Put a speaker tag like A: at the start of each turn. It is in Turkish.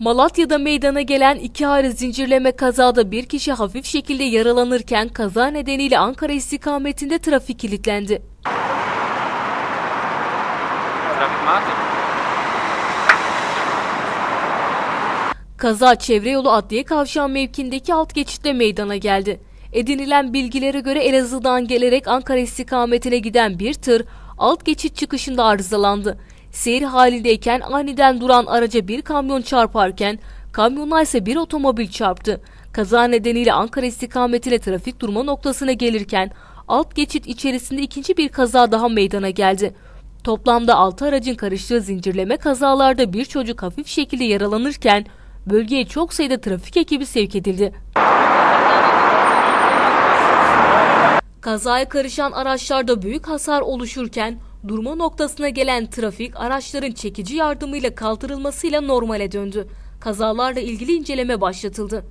A: Malatya'da meydana gelen iki ayrı zincirleme kazada bir kişi hafif şekilde yaralanırken kaza nedeniyle Ankara istikametinde trafik kilitlendi. Kaza çevre yolu adliye kavşağı mevkindeki alt geçitte meydana geldi. Edinilen bilgilere göre Elazığ'dan gelerek Ankara istikametine giden bir tır alt geçit çıkışında arızalandı. Seyir halindeyken aniden duran araca bir kamyon çarparken kamyona ise bir otomobil çarptı. Kaza nedeniyle Ankara istikametine trafik durma noktasına gelirken alt geçit içerisinde ikinci bir kaza daha meydana geldi. Toplamda 6 aracın karıştığı zincirleme kazalarda bir çocuk hafif şekilde yaralanırken bölgeye çok sayıda trafik ekibi sevk edildi. Kazaya karışan araçlarda büyük hasar oluşurken durma noktasına gelen trafik araçların çekici yardımıyla kaldırılmasıyla normale döndü. Kazalarla ilgili inceleme başlatıldı.